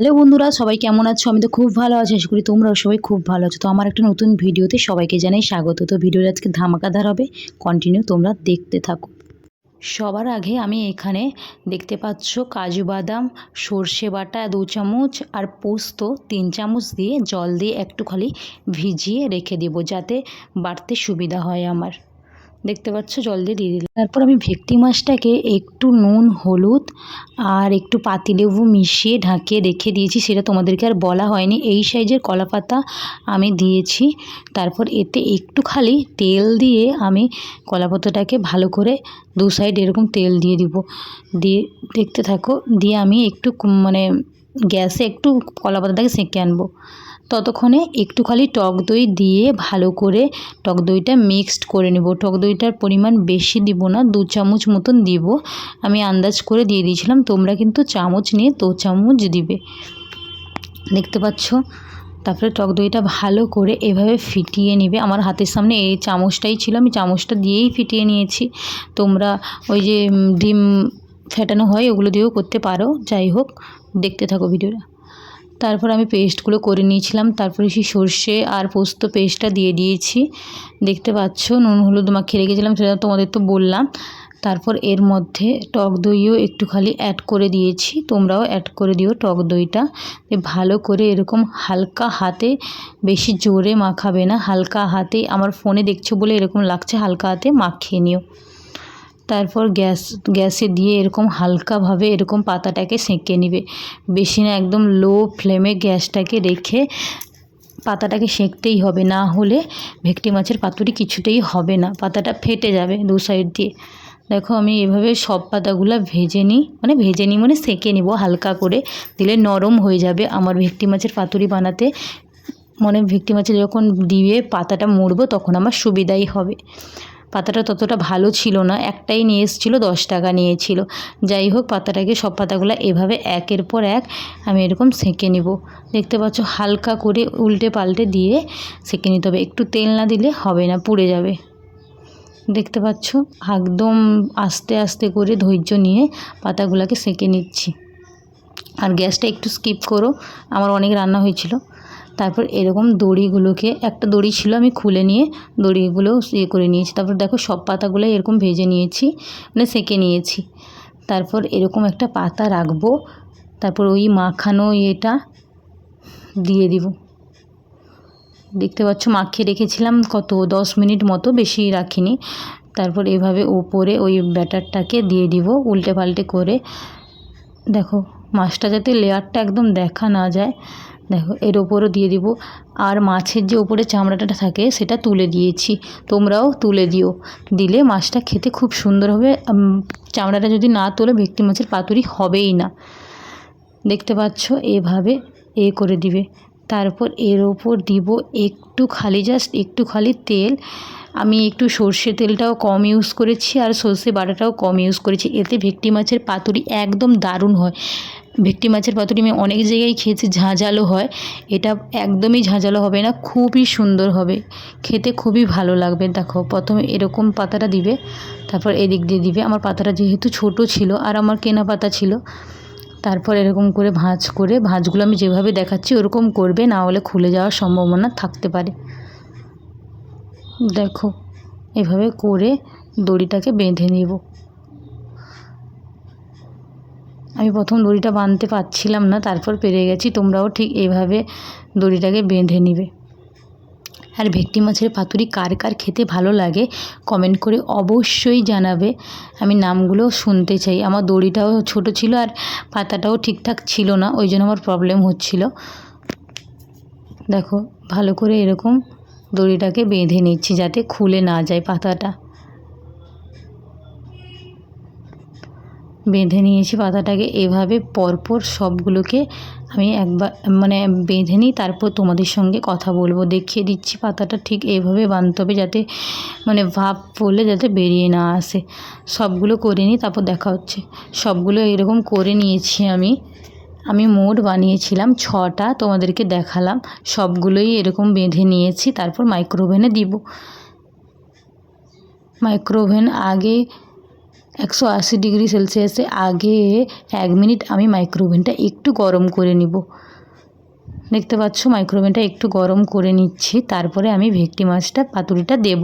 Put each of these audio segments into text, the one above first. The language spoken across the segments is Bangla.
হ্যালো বন্ধুরা, সবাই কেমন আছো? আমি তো খুব ভালো আছি, আশা করি তোমরাও সবাই খুব ভালো আছো। তো আমার একটা নতুন ভিডিওতে সবাইকে জানাই স্বাগত। তো ভিডিওটা আজকে ধামাকাদার হবে। কন্টিনিউ তোমরা দেখতে থাকো। সবার আগে আমি এখানে দেখতে পাচ্ছ কাজু বাদাম, সর্ষে বাটা, দু চামচ আর পোস্ত, তিন চামচ দিয়ে জল দিয়ে একটু খালি ভিজিয়ে রেখে দেবো যাতে বাড়তে সুবিধা হয় আমার। দেখতে পাচ্ছ, জল দিয়ে দিয়ে দিলাম। তারপর আমি ভেটকি মাছটাকে একটু নুন, হলুদ আর একটু পাতিলেবু মিশিয়ে ঢাকিয়ে রেখে দিয়েছি। সেটা তোমাদেরকে আর বলা হয়নি। এই সাইজের কলা পাতা আমি দিয়েছি। তারপর এতে একটু খালি তেল দিয়ে আমি কলা পাতাটাকে ভালো করে দু সাইড এরকম তেল দিয়ে দিব। দিয়ে দেখতে থাকো, দিয়ে আমি একটু মানে গ্যাসে একটু কলা পাতাটাকে সেঁকে আনব। ততক্ষণে একটু খালি টক দই দিয়ে ভালো করে টক দইটা মিক্সড করে নেব। টক দইটার পরিমাণ বেশি দিব না, দু চামচ মতন দিব। আমি আন্দাজ করে দিয়ে দিয়েছিলাম, তোমরা কিন্তু চামচ নিয়ে দু চামচ দিবে। দেখতে পাচ্ছ? তারপরে টক দইটা ভালো করে এভাবে ফিটিয়ে নেবে। আমার হাতের সামনে এই চামচটাই ছিল, আমি চামচটা দিয়েই ফিটিয়ে নিয়েছি। তোমরা ওই যে ডিম ফেটানো হয়, ওগুলো দিয়েও করতে পারো। যাই হোক, দেখতে থাকো ভিডিওটা। তারপর আমি পেস্টগুলো করে নিয়েছিলাম, তারপরে সেই সর্ষে আর পোস্ত পেস্টটা দিয়ে দিয়েছি। দেখতে পাচ্ছ, নুন, হলুদ মাখিয়ে রেখেছিলাম, সেটা তোমাদের তো বললাম। তারপর এর মধ্যে টক দইও একটু খালি অ্যাড করে দিয়েছি, তোমরাও অ্যাড করে দিও টক দইটা। ভালো করে এরকম হালকা হাতে, বেশি জোরে মাখাবে না, হালকা হাতে। আমার ফোনে দেখছ বলে এরকম লাগছে, হালকা হাতে মাখিয়ে নিও। তারপর গ্যাস, গ্যাসে দিয়ে এরকম হালকাভাবে এরকম পাতাটাকে সেঁকে নিবে। বেশি না, একদম লো ফ্লেমে গ্যাসটাকে রেখে পাতাটাকে সেঁকতেই হবে। না হলে ভেকটি মাছের পাতুরি কিছুতেই হবে না। পাতাটা ফেটে যাবে দু সাইড দিয়ে। দেখো আমি এভাবে সব পাতাগুলো ভেজে নিই। মানে ভেজে নিই মানে সেঁকে নিব হালকা করে। দিলে নরম হয়ে যাবে আমার ভেটকি মাছের পাতুরি বানাতে। মানে ভেটকি মাছের যখন দিয়ে পাতাটা মুড়বো তখন আমার সুবিধাই হবে। পাতাটা ততটা ভালো ছিল না, একটাই নিয়ে এসেছিল, দশ টাকা নিয়েছিল। যাই হোক, পাতাটাকে সব পাতাগুলো এভাবে একের পর এক আমি এরকম সেঁকে নিব। দেখতে পাচ্ছ, হালকা করে উল্টে পাল্টে দিয়ে সেঁকে নিতে হবে। একটু তেল না দিলে হবে না, পুড়ে যাবে। দেখতে পাচ্ছ, একদম আস্তে আস্তে করে ধৈর্য নিয়ে পাতাগুলোকে সেঁকে নিচ্ছি। আর গ্যাসটা একটু স্কিপ করো, আমার অনেক রান্না হয়েছিল। তারপর এরকম দড়িগুলোকে, একটা দড়ি ছিল আমি খুলে নিয়ে দড়িগুলো ইয়ে করে নিয়েছি। তারপর দেখো সব পাতাগুলো এরকম ভেজে নিয়েছি মানে সেঁকে নিয়েছি। তারপর এরকম একটা পাতা রাখব, তারপর ওই মাখানো এটা দিয়ে দিব। দেখতে পাচ্ছ মাখিয়ে রেখেছিলাম কত, দশ মিনিট মতো বেশি রাখিনি। তারপর এভাবে ওপরে ওই ব্যাটারটাকে দিয়ে দিব উল্টে পাল্টে করে। দেখো মাছটা যাতে লেয়ারটা একদম দেখা না যায়। দেখো, এর ওপরও দিয়ে দিব। আর মাছের যে ওপরে চামড়াটা থাকে, সেটা তুলে দিয়েছি। তোমরাও তুলে দিও। দিলে মাছটা খেতে খুব সুন্দর হবে। চামড়াটা যদি না তোলে, ভেটকি মাছের পাতুরি হবেই না। দেখতে পাচ্ছ? এভাবে এ করে দিবে। তারপর এর ওপর দিব একটু খালি জাস্ট একটু খালি তেল। আমি একটু সর্ষে তেলটাও কম ইউজ করেছি, আর সর্ষে বাটাটাও কম ইউজ করেছি। এতে ভেটকি মাছের পাতুরি একদম দারুণ হয়। ভেটকি মাছের পাতুরি আমি অনেক জায়গায় খেয়েছি, ঝাঁঝালো হয়। এটা একদমই ঝাঁঝালো হবে না, খুবই সুন্দর হবে। খেতে খুবই ভালো লাগবে, দেখো। প্রথমে এরকম পাতাটা দিবে, তারপর এদিক দিয়ে দিবে। আমার পাতাটা যেহেতু ছোট ছিল আর আমার কেনা পাতা ছিল, তারপর এরকম করে ভাঁজ করে, ভাঁজগুলো আমি যেভাবে দেখাচ্ছি ওরকম করবে, না হলে খুলে যাওয়ার সম্ভাবনা থাকতে পারে। দেখো, এভাবে করে দড়িটাকে বেঁধে নেব। আমি প্রথম দড়িটা বাঁধতে পারছিলাম না, তারপর পেরে গেছি। তোমরাও ঠিক এইভাবে দড়িটাকে বেঁধে নিবে। আর ভেটকি মাছের পাতুরি কার কার খেতে ভালো লাগে কমেন্ট করে অবশ্যই জানাবে। আমি নামগুলো শুনতে চাই। আমার দড়িটাও ছোট ছিল আর পাতাটাও ঠিকঠাক ছিল না, ওই জন্য আমার প্রবলেম হচ্ছিল। দেখো, ভালো করে এরকম দড়িটাকে বেঁধে নিচ্ছি যাতে খুলে না যায় পাতাটা। বেঁধে নিয়েছি পাতাটাকে। এভাবে পরপর সবগুলোকে আমি একবার মানে বেঁধে নিই, তারপর তোমাদের সঙ্গে কথা বলব। দেখিয়ে দিচ্ছি পাতাটা ঠিক এভাবে বাঁধতে হবে যাতে মানে ভাব পড়লে যাতে বেরিয়ে না আসে। সবগুলো করে নিই, তারপর দেখা হচ্ছে। সবগুলো এরকম করে নিয়েছি আমি। আমি মোট বানিয়েছিলাম ছটা, তোমাদেরকে দেখালাম। সবগুলোই এরকম বেঁধে নিয়েছি, তারপর মাইক্রোওভেনে দিব। মাইক্রোওভেন আগে একশো আশি ডিগ্রি সেলসিয়াসে আগে এক মিনিট আমি মাইক্রোওভেনটা একটু গরম করে নিব। দেখতে পাচ্ছ মাইক্রোওভেনটা একটু গরম করে নিচ্ছি, তারপরে আমি ভেটকি মাছটা পাতুরিটা দেব।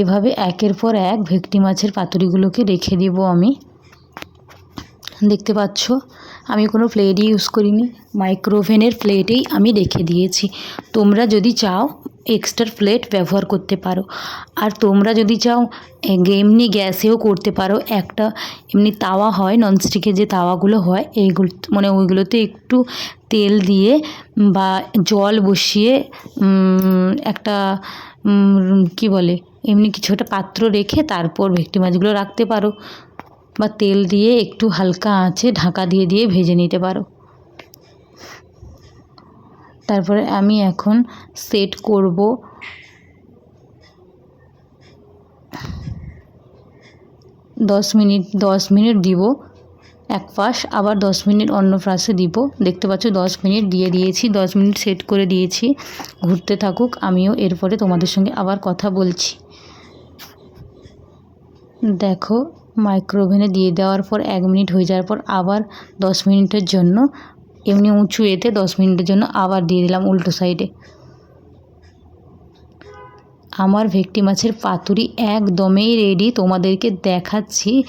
এভাবে একের পর এক ভেটকি মাছের পাতুরিগুলোকে রেখে দেব আমি। দেখতে পাচ্ছ, আমি কোনো প্লেটই ইউজ করিনি, মাইক্রোওভেনের প্লেটেই আমি রেখে দিয়েছি। তোমরা যদি চাও এক্সট্রা প্লেট ব্যবহার করতে পারো। আর তোমরা যদি চাও এমনি গ্যাসেও করতে পারো। একটা এমনি তাওয়া হয় ননস্টিকের যে তাওয়াগুলো হয়, এইগুলো মানে ওইগুলোতে একটু তেল দিয়ে বা জল বসিয়ে একটা কি বলে, এমনি কিছু একটা পাত্র রেখে তারপর ভেটকি মাছগুলো রাখতে পারো। বা তেল দিয়ে একটু হালকা আঁচে ঢাকা দিয়ে দিয়ে ভেজে নিতে পারো। তারপরে আমি এখন সেট করব। দশ মিনিট দশ মিনিট দিব। এক পাশ, আবার দশ মিনিট অন্য পাশে দিব। দেখতে পাচ্ছ, দশ মিনিট দিয়ে দিয়েছি, দশ মিনিট সেট করে দিয়েছি। ঘুরতে থাকুক, আমিও এরপরে তোমাদের সঙ্গে আবার কথা বলছি। দেখো মাইক্রোওভেনে দিয়ে দেওয়ার পর এক মিনিট হয়ে যাওয়ার পর আবার দশ মিনিটের জন্য এমনি উঁচু এতে দশ মিনিটের জন্য আবার দিয়ে দিলাম উল্টো সাইডে। আমার ভেটকি মাছের পাতুরি একদমই রেডি তোমাদেরকে দেখাচ্ছি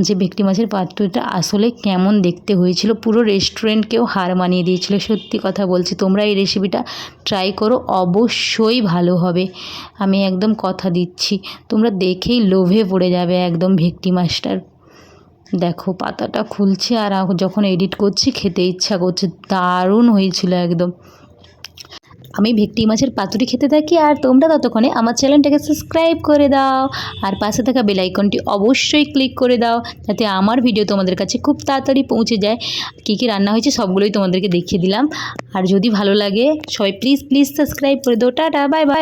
যে ভেটকি মাছের পাতুরিটা আসলে কেমন দেখতে হয়েছিল। পুরো রেস্টুরেন্টকেও হার মানিয়ে দিয়েছিল। সত্যি কথা বলছি, তোমরা এই রেসিপিটা ট্রাই করো, অবশ্যই ভালো হবে। আমি একদম কথা দিচ্ছি, তোমরা দেখেই লোভে পড়ে যাবে একদম ভেটকি মাছটার। দেখো, পাতাটা খুলছে আর যখন এডিট করছি, খেতে ইচ্ছা করছে। দারুণ হয়েছিল একদম। আমি ভেটকি মাছের পাতুরি খেতে থাকি আর তোমরা ততক্ষণে আমার চ্যানেলটাকে সাবস্ক্রাইব করে দাও আর পাশে থাকা বেলাইকনটি অবশ্যই ক্লিক করে দাও যাতে আমার ভিডিও তোমাদের কাছে খুব তাড়াতাড়ি পৌঁছে যায়। কী কী রান্না হয়েছে সবগুলোই তোমাদেরকে দেখিয়ে দিলাম। আর যদি ভালো লাগে, সবাই প্লিজ প্লিজ সাবস্ক্রাইব করে দাও। Tata bye bye